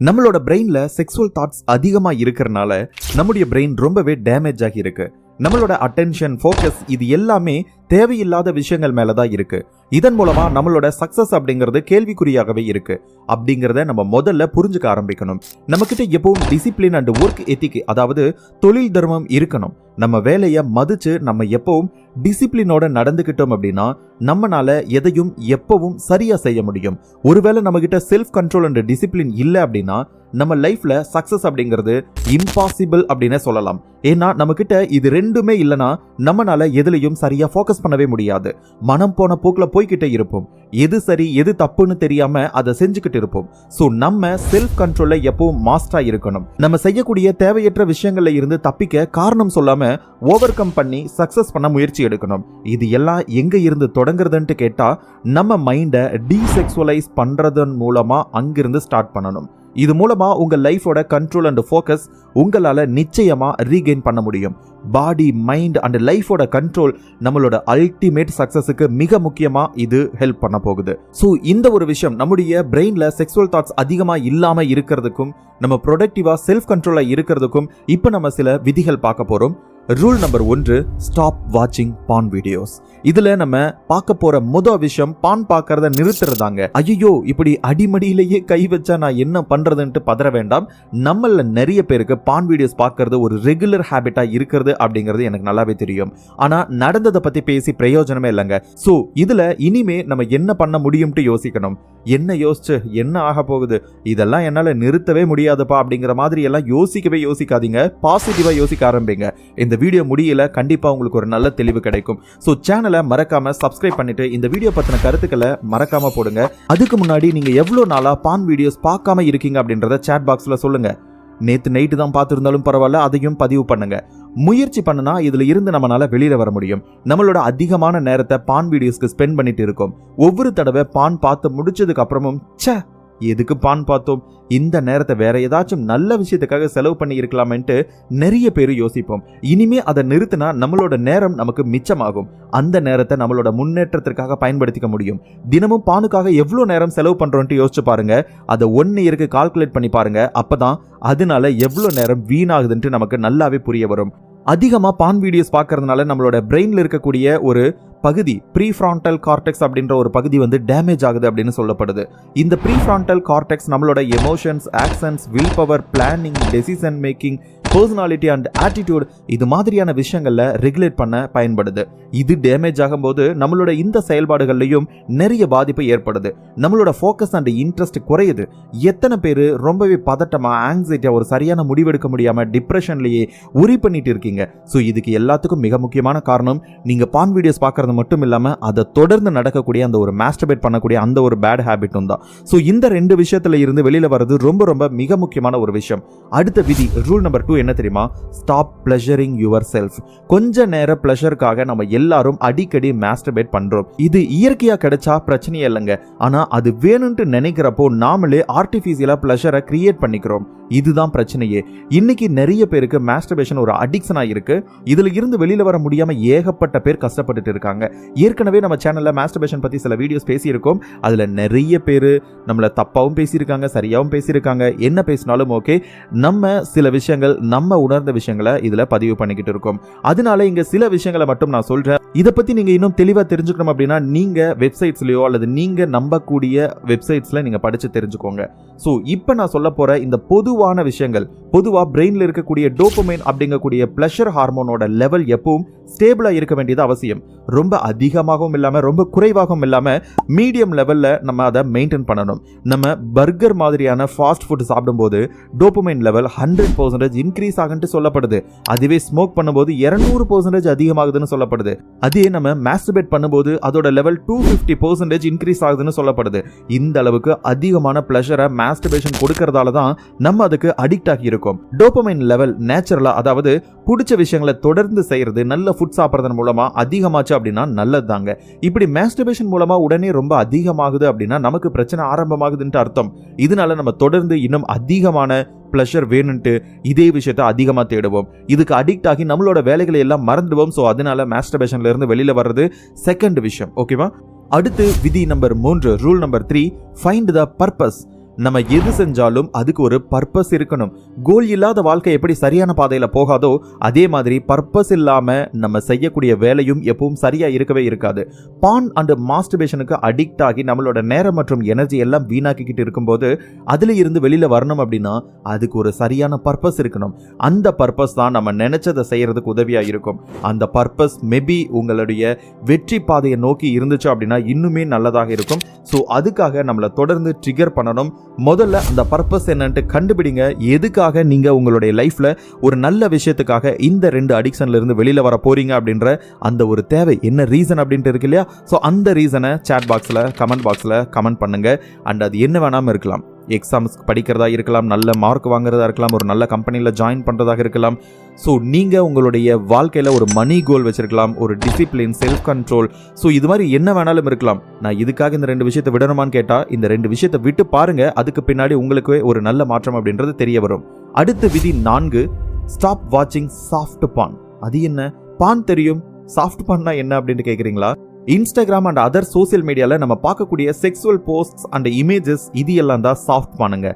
நம்மளோட பிரெயின்ல sexual thoughts அதிகமாக இருக்கிறனால நம்முடைய பிரெயின் ரொம்பவே டேமேஜ் ஆகி இருக்கு. நம்மளோட அட்டென்ஷன் ஃபோக்கஸ் இது எல்லாமே தேவையில்லாத விஷயங்கள் மேலே தான் இருக்கு. இதன் மூலமா நம்மளோட சக்சஸ் அப்படிங்கிறது கேள்விக்குறியாகவே இருக்கு. அப்படிங்கிறத நம்ம முதல்ல புரிஞ்சுக்க ஆரம்பிக்கணும். நம்மக்கிட்ட எப்பவும் டிசிப்ளின் அண்ட் ஒர்க் எத்திக் அதாவது தொழில் தர்மம் இருக்கணும். நம்ம வேலையை மதிச்சு நம்ம எப்பவும் டிசிப்ளினோட நடந்துக்கிட்டோம் அப்படின்னா நம்மனால எதையும் எப்பவும் சரியா செய்ய முடியும். ஒருவேளை நம்ம கிட்ட செல்ஃப் கண்ட்ரோல் அண்ட் டிசிப்ளின் இல்லை அப்படின்னா நம்ம லைஃப்ல சக்சஸ் அப்படிங்கிறது இம்பாசிபிள் அப்படின்னே சொல்லலாம். ஏன்னா நம்ம கிட்ட இது ரெண்டுமே இல்லைன்னா நம்மனால எதுலையும் சரியா ஃபோக்கஸ் பண்ணவே முடியாது. மனம் போன போக்கில் போய்கிட்டே இருப்போம். எது சரி எது தப்புன்னு தெரியாம அதை செஞ்சுக்கிட்டு இருப்போம். ஸோ நம்ம செல்ஃப் கண்ட்ரோலை எப்பவும் மாஸ்டரா இருக்கணும். நம்ம செய்யக்கூடிய தேவையற்ற விஷயங்கள்ல இருந்து தப்பிக்க காரணம் சொல்லாம ஓவர் கம் பண்ணி சக்ஸஸ் பண்ண முயற்சி எடுக்கணும். இது எல்லாம் எங்க இருந்து தொடங்குறதுன்ட்டு கேட்டா நம்ம மைண்டை டீசெக்சுவலைஸ் பண்றதன் மூலமா அங்கிருந்து ஸ்டார்ட் பண்ணணும். இது மூலமா உங்க லைஃபோட கண்ட்ரோல் அண்ட் ஃபோக்கஸ் உங்களால நிச்சயமா ரீகெயின் பண்ண முடியும். பாடி மைண்ட் அண்ட் லைஃபோட கண்ட்ரோல் நம்மளோட அல்டிமேட் சக்ஸஸுக்கு மிக முக்கியமா இது ஹெல்ப் பண்ண போகுது. ஸோ இந்த ஒரு விஷயம் நம்முடைய பிரெயின்ல செக்ஸுவல் தாட்ஸ் அதிகமா இல்லாம இருக்கிறதுக்கும் நம்ம ப்ரொடக்டிவா செல்ஃப் கண்ட்ரோலா இருக்கிறதுக்கும் இப்போ நம்ம சில விதிகள் பார்க்க போறோம். ரூல் நம்பர் ஒன்று ஸ்டாப் வாட்சிங் பான் வீடியோஸ் இதுல நம்ம பார்க்க போற முத விஷயம் பான் பார்க்கறத நிறுத்துறதாங்க. ஐயோ இப்படி அடிமடியிலேயே கை வச்சா நான் என்ன பண்றதுன்ட்டு பதற வேண்டாம். நம்மள நிறைய பேருக்கு பான் வீடியோஸ் பார்க்கறது ஒரு ரெகுலர் ஹேபிட்டா இருக்கிறது அப்படிங்கிறது எனக்கு நல்லாவே தெரியும். ஆனா நடந்ததை பத்தி பேசி பிரயோஜனமே இல்லைங்க. சோ இதுல இனிமே நம்ம என்ன பண்ண முடியும்ட்டு யோசிக்கணும். என்ன யோசிச்சு என்ன ஆக போகுது? இதெல்லாம் என்னால நிறுத்தவே முடியாதுப்பா அப்படிங்கிற மாதிரி எல்லாம் யோசிக்கவே யோசிக்காதீங்க. பாசிட்டிவா யோசிக்க ஆரம்பிங்க. இந்த வீடியோ முடியல கண்டிப்பா உங்களுக்கு ஒரு நல்ல தெளிவு கிடைக்கும். ஸோ சேனலை மறக்காம சப்ஸ்கிரைப் பண்ணிட்டு இந்த வீடியோ பத்தின கருத்துக்களை மறக்காம போடுங்க. அதுக்கு முன்னாடி நீங்க எவ்வளவு நாளா பான் வீடியோஸ் பார்க்காம இருக்கீங்க அப்படின்றத சேட் பாக்ஸ்ல சொல்லுங்க. நேத்து நைட்டு தான் பார்த்துருந்தாலும் பரவாயில்ல அதையும் பதிவு பண்ணுங்க. முயற்சி பண்ணுனா இதுல இருந்து நம்மளால வெளியில வர முடியும். நம்மளோட அதிகமான நேரத்தை பான் வீடியோஸ்க்கு ஸ்பெண்ட் பண்ணிட்டு இருக்கோம். ஒவ்வொரு தடவை பான் பார்த்து முடிச்சதுக்கு அப்புறமும் ச்சே எதுக்கு பான் பார்த்தோம்? இந்த நேரத்தை வேற ஏதாச்சும் நல்ல விஷயத்துக்காக செலவு பண்ணி இருக்கலாமேன்ட்டு நிறைய பேர் யோசிப்போம். இனிமே அதை நிறுத்தினா நம்மளோட நேரம் நமக்கு மிச்சமாகும். அந்த நேரத்தை நம்மளோட முன்னேற்றத்திற்காக பயன்படுத்திக்க முடியும். தினமும் பானுக்காக எவ்வளோ நேரம் செலவு பண்ணுறோன்ட்டு யோசிச்சு பாருங்க. அதை ஒன் இயருக்கு கால்குலேட் பண்ணி பாருங்க. அப்பதான் அதனால எவ்வளோ நேரம் வீணாகுதுன்ட்டு நமக்கு நல்லாவே புரிய வரும். அதிகமாக பான் வீடியோஸ் பார்க்கறதுனால நம்மளோட பிரெயினில் இருக்கக்கூடிய ஒரு பகுதி ப்ரீ ஃப்ரான்டல் கார்டெக்ஸ் அப்படின்ற ஒரு பகுதி வந்து டேமேஜ் ஆகுது அப்படின்னு சொல்லப்படுது. இந்த ப்ரீ ஃப்ரான்டல் கார்டெக்ஸ் நம்மளோட emotions actions willpower planning decision making personality and attitude இது மாதிரியான விஷயங்களில் ரெகுலேட் பண்ண பயன்படுது. இது டேமேஜ் ஆகும்போது நம்மளோட இந்த செயல்பாடுகள்லையும் நிறைய பாதிப்பு ஏற்படுது. நம்மளோட ஃபோக்கஸ் அண்ட் இன்ட்ரெஸ்ட் குறையுது. எத்தனை பேர் ரொம்பவே பதட்டமாக ஆங்ஸைட்டியாக ஒரு சரியான முடிவெடுக்க முடியாமல் டிப்ரெஷன்லேயே உரி பண்ணிட்டு இருக்கீங்க. ஸோ இதுக்கு எல்லாத்துக்கும் மிக முக்கியமான காரணம் நீங்கள் பான் வீடியோஸ் பார்க்கறது மட்டும் இல்லாமல் அதை தொடர்ந்து நடக்கக்கூடிய அந்த ஒரு மாஸ்டர்பேட் பண்ணக்கூடிய அந்த ஒரு பேட் ஹேபிட்டும் தான். ஸோ இந்த ரெண்டு விஷயத்துல இருந்து வெளியில் வர்றது ரொம்ப ரொம்ப மிக முக்கியமான ஒரு விஷயம். அடுத்த விதி ரூல் நம்பர் டூ என்ன தெரியுமா? ஸ்டாப் பிளஷரிங் யுவர் செல்ஃப் கொஞ்ச நேர பிளஷருக்காக நம்ம எல்லாரும் அடிக்கடி மாஸ்டர்பேட் பண்றோம். இது இயற்கையா கிடைச்சா பிரச்சனையே இல்லைங்க. ஆனா அது வேணும்னு நினைக்கிறப்போ நாமளே ஆர்டிஃபிஷியலா பிளஷரை கிரியேட் பண்ணிக்கிறோம். இதுதான் பிரச்சனையே. இன்னைக்கு நிறைய பேருக்கு மாஸ்டர்பேஷன் ஒரு அடிக்ஷனா இருக்கு. இதுல இருந்து வெளியில வர முடியாம ஏகப்பட்ட பேர் கஷ்டப்பட்டுட்டு இருக்காங்க. ஏற்கனவே நம்ம சேனல்ல மாஸ்டர்பேஷன் பத்தி சில வீடியோஸ் பேசியிருக்கோம். அதுல நிறைய பேர் நம்மள தப்பாவும் பேசியிருக்காங்க சரியாவும் பேசியிருக்காங்க. என்ன பேசினாலும் ஓகே நம்ம சில விஷயங்கள் நம்ம உணர்ந்த விஷயங்களை இதுல பதிவு பண்ணிக்கிட்டு இருக்கோம். அதனால இங்க சில விஷயங்களை மட்டும் நான் சொல்றேன். இதை பத்தி நீங்க இன்னும் தெளிவா தெரிஞ்சுக்கணும் அப்படின்னா நீங்க வெப்சைட்ஸ்லயோ அல்லது நீங்க நம்பக்கூடிய வெப்சைட்ஸ்ல நீங்க படிச்சு தெரிஞ்சுக்கோங்க. ஸோ இப்போ நான் சொல்ல போற இந்த பொதுவான விஷயங்கள் பொதுவா பிரெயின்ல இருக்கக்கூடிய டோபமைன் அப்படிங்கக்கூடிய பிளஷர் ஹார்மோனோட லெவல் எப்பவும் ஸ்டேபிளா இருக்க வேண்டியது அவசியம். ரொம்ப அதிகமாகவும் இல்லாம ரொம்ப குறைவாகவும் இல்லாம மீடியம் லெவல்ல நம்ம அதை மெயின்டைன் பண்ணணும். நம்ம பர்கர் மாதிரியான ஃபாஸ்ட் ஃபுட் சாப்பிடும்போது dopamine level hundred percentage increase ஆகுன்ட்டு சொல்லப்படுது. அதுவே ஸ்மோக் பண்ணும்போது இரநூறு பர்சன்டேஜ் அதிகமாகுதுன்னு சொல்லப்படுது. அதே நம்ம மாஸ்டர்பேட் பண்ணும்போது அதோட level two fifty percentage increase ஆகுதுன்னு சொல்லப்படுது. இந்த அளவுக்கு அதிகமான ப்ளஷரை மாஸ்டர்பேஷன் கொடுக்கறதால தான் நம்ம அதுக்கு அடிக்ட் ஆகி இருக்கோம் டோப்பமைன் லெவல் நேச்சுரலா அதாவது பிடிச்ச விஷயங்களை தொடர்ந்து செய்கிறது நல்ல ஃபுட் சாப்பிட்றதன் மூலமாக அதிகமாச்சு அப்படின்னா நல்லது தாங்க இப்படி மேஸ்டர்பேஷன் மூலமாக உடனே ரொம்ப அதிகமாகுது அப்படின்னா நமக்கு பிரச்சனை ஆரம்பமாகுதுன்ட்டு அர்த்தம். இதனால நம்ம தொடர்ந்து இன்னும் அதிகமான ப்ளஷர் வேணும்ட்டு இதே விஷயத்த அதிகமாக தேடுவோம். இதுக்கு அடிக்ட் ஆகி நம்மளோட வேலைகளை எல்லாம் மறந்துடுவோம். ஸோ அதனால மேஸ்டர்பேஷன்லேருந்து வெளியில் வர்றது செகண்ட் விஷயம் ஓகேவா அடுத்து விதி நம்பர் மூன்று rule number three find the purpose நம்ம எது செஞ்சாலும் அதுக்கு ஒரு பர்பஸ் இருக்கணும். கோல் இல்லாத வாழ்க்கை எப்படி சரியான பாதையில் போகாதோ அதே மாதிரி பர்பஸ் இல்லாமல் நம்ம செய்யக்கூடிய வேலையும் எப்பவும் சரியாக இருக்கவே இருக்காது. பான் அண்ட் மாஸ்டர்பேஷனுக்கு அடிக்ட் ஆகி நம்மளோட நேரம் மற்றும் எனர்ஜி எல்லாம் வீணாக்கிக்கிட்டு இருக்கும்போது அதில் இருந்து வெளியில் வரணும் அப்படின்னா அதுக்கு ஒரு சரியான பர்பஸ் இருக்கணும். அந்த பர்பஸ் தான் நம்ம நினைச்சதை செய்யறதுக்கு உதவியாக இருக்கும். அந்த பர்பஸ் மேபி உங்களுடைய வெற்றி பாதையை நோக்கி இருந்துச்சு அப்படின்னா இன்னுமே நல்லதாக இருக்கும். ஸோ அதுக்காக நம்மளை தொடர்ந்து ட்ரிகர் பண்ணணும். முதல்ல அந்த பர்பஸ் என்னன்ட்டு கண்டுபிடிங்க. எதுக்காக நீங்கள் உங்களுடைய லைஃப்பில் ஒரு நல்ல விஷயத்துக்காக இந்த ரெண்டு அடிக்ஷன்லேருந்து இருந்து வர போகிறீங்க அப்படின்ற அந்த ஒரு தேவை. என்ன ரீசன் அப்படின்ட்டு இருக்கு இல்லையா? ஸோ அந்த ரீசனை சேட் பாக்ஸில் கமெண்ட் பாக்ஸில் கமெண்ட் பண்ணுங்கள் அண்ட் அது என்ன வேணாமல் இருக்கலாம். எக்ஸாம்ஸ்க்கு படிக்கிறதா இருக்கலாம் நல்ல மார்க் வாங்குறதா இருக்கலாம் ஒரு நல்ல கம்பெனியில் ஜாயின் பண்ணுறதாக இருக்கலாம். ஸோ நீங்கள் உங்களுடைய வாழ்க்கையில் ஒரு மணி கோல் வச்சிருக்கலாம் ஒரு டிசிப்ளின் செல்ஃப் கண்ட்ரோல் ஸோ இது மாதிரி என்ன வேணாலும் இருக்கலாம். நான் இதுக்காக இந்த ரெண்டு விஷயத்தை விடணுமான்னு கேட்டால் இந்த ரெண்டு விஷயத்தை விட்டு பாருங்கள் அதுக்கு பின்னாடி உங்களுக்கு ஒரு நல்ல மாற்றம் அப்படின்றது தெரிய வரும். அடுத்த விதி நான்கு ஸ்டாப் வாட்சிங் சாஃப்ட் பான் அது என்ன? பான் தெரியும். சாஃப்ட் பான்னா என்ன அப்படின்னு கேட்குறீங்களா இன்ஸ்டாகிராம் அண்ட் அதர் சோசியல் மீடியாவில் நம்ம பார்க்கக்கூடிய செக்ஸுவல் போஸ்ட்ஸ் அண்ட் இமேஜஸ் இது எல்லாம் தான் சாஃப்ட் பானுங்க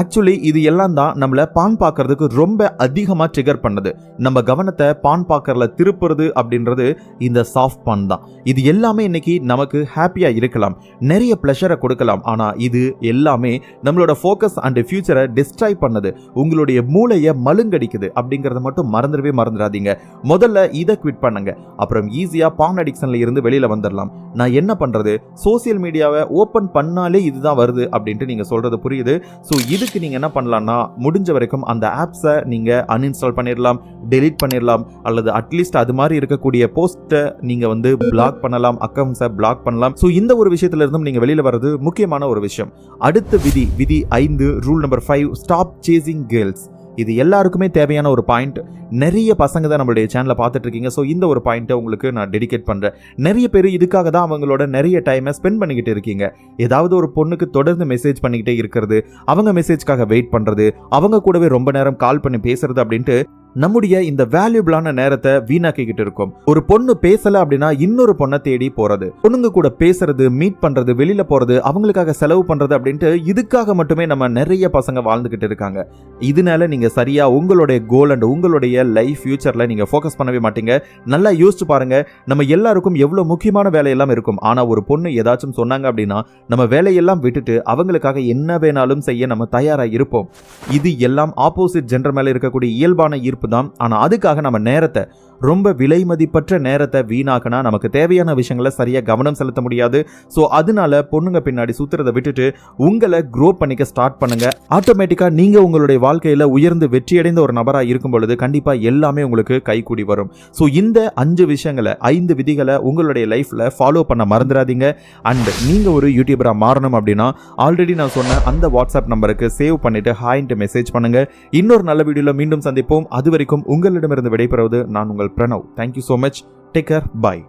ஆக்சுவலி இது எல்லாம் தான் நம்மளை பான் பார்க்கறதுக்கு ரொம்ப அதிகமாக ட்ரிகர் பண்ணுது. நம்ம கவனத்தை பான் பார்க்கறல திருப்புறது அப்படின்றது இந்த சாஃப்ட் பான் தான். இது எல்லாமே இன்னைக்கு நமக்கு ஹாப்பியாக இருக்கலாம். நிறைய ப்ளஷரை கொடுக்கலாம். ஆனால் இது எல்லாமே நம்மளோட ஃபோக்கஸ் அண்ட் ஃபியூச்சரை டிஸ்ட்ராய் பண்ணுது. உங்களுடைய மூளையை மழுங்கடிக்குது அப்படிங்கிறத மட்டும் மறந்துடவே மறந்துடாதீங்க. முதல்ல இதை குவிட் பண்ணுங்க. அப்புறம் ஈஸியாக பான் அடிக்ஷனில் இருந்து வெளியில் வந்துடலாம். நான் என்ன பண்ணுறது சோசியல் மீடியாவை ஓப்பன் பண்ணாலே இதுதான் வருது அப்படின்ட்டு நீங்கள் சொல்கிறது புரியுது. ஸோ இதுக்கு நீங்கள் என்ன பண்ணலாம்னா முடிஞ்ச வரைக்கும் அந்த ஆப்ஸை நீங்கள் அன்இன்ஸ்டால் பண்ணிடலாம் டெலீட் பண்ணிடலாம் அல்லது அட்லீஸ்ட் அது மாதிரி இருக்கக்கூடிய போஸ்ட்டை நீங்கள் வந்து பிளாக் பண்ணலாம் அக்கௌண்ட்ஸை பிளாக் பண்ணலாம். ஸோ இந்த ஒரு விஷயத்துல இருந்தும் நீங்கள் வெளியில் வர்றது முக்கியமான ஒரு விஷயம். அடுத்த விதி விதி ஐந்து rule number five stop chasing girls இது எல்லாருக்குமே தேவையான ஒரு பாயிண்ட் நிறைய பசங்க தான் நம்மளுடைய சேனலை பார்த்துட்டு இருக்கீங்க ஸோ இந்த ஒரு பாயிண்ட்டை உங்களுக்கு நான் டெடிகேட் பண்ணுறேன் நிறைய பேர் இதுக்காக தான் அவங்களோட நிறைய டைமை ஸ்பெண்ட் பண்ணிக்கிட்டு இருக்கீங்க. ஏதாவது ஒரு பொண்ணுக்கு தொடர்ந்து மெசேஜ் பண்ணிக்கிட்டே இருக்கிறது அவங்க மெசேஜ்க்காக வெயிட் பண்ணுறது அவங்க கூடவே ரொம்ப நேரம் கால் பண்ணி பேசுறது அப்படின்ட்டு நம்முடைய இந்த வேல்யூபிளான நேரத்தை வீணாக்கிக்கிட்டு இருக்கோம். ஒரு பொண்ணு பேசல அப்படின்னா இன்னொரு பொண்ணை தேடி போறது பொண்ணுங்க கூட பேசுறது மீட் பண்றது வெளியில போறது அவங்களுக்காக செலவு பண்றது அப்படின்ட்டு இதுக்காக மட்டுமே நம்ம நிறைய பசங்க வாழ்ந்துகிட்டு இருக்காங்க. இதனால நீங்க சரியா உங்களுடைய கோல் அண்ட் உங்களுடைய லைஃப் ஃபியூச்சரில் நீங்கள் ஃபோக்கஸ் பண்ணவே மாட்டீங்க. நல்லா யோசிச்சு பாருங்க நம்ம எல்லாருக்கும் எவ்வளோ முக்கியமான வேலையெல்லாம் இருக்கும். ஆனால் ஒரு பொண்ணு ஏதாச்சும் சொன்னாங்க அப்படின்னா நம்ம வேலையெல்லாம் விட்டுட்டு அவங்களுக்காக என்ன வேணாலும் செய்ய நம்ம தயாராக இருப்போம். இது எல்லாம் ஆப்போசிட் ஜென்டர் மேலே இருக்கக்கூடிய இயல்பான ஈர்ப்பு தான். ஆனால் அதுக்காக நம்ம நேரத்தை ரொம்ப விலை மதிப்பற்ற நேரத்தை வீணாக்கினா நமக்கு தேவையான விஷயங்களை சரியாக கவனம் செலுத்த முடியாது. ஸோ அதனால பொண்ணுங்க பின்னாடி சுத்துறதை விட்டுட்டு உங்களை க்ரோ பண்ணிக்க ஸ்டார்ட் பண்ணுங்க. ஆட்டோமேட்டிக்காக நீங்கள் உங்களுடைய வாழ்க்கையில் உயர்ந்து வெற்றியடைந்த ஒரு நபராக இருக்கும் பொழுது கண்டிப்பாக கண்டிப்பாக எல்லாமே உங்களுக்கு கைகூடி வரும். ஸோ இந்த அஞ்சு விஷயங்களை ஐந்து விதிகளை உங்களுடைய லைஃப்பில் ஃபாலோ பண்ண மறந்துடாதீங்க. அண்ட் நீங்கள் ஒரு யூடியூபராக மாறணும் அப்படின்னா ஆல்ரெடி நான் சொன்ன அந்த வாட்ஸ்அப் நம்பருக்கு சேவ் பண்ணிவிட்டு ஹாயின்ட்டு மெசேஜ் பண்ணுங்க. இன்னொரு நல்ல வீடியோவில் மீண்டும் சந்திப்போம். அது வரைக்கும் உங்களிடமிருந்து விடைபெறுவது நான் உங்கள் Pranav. Thank you so much take care bye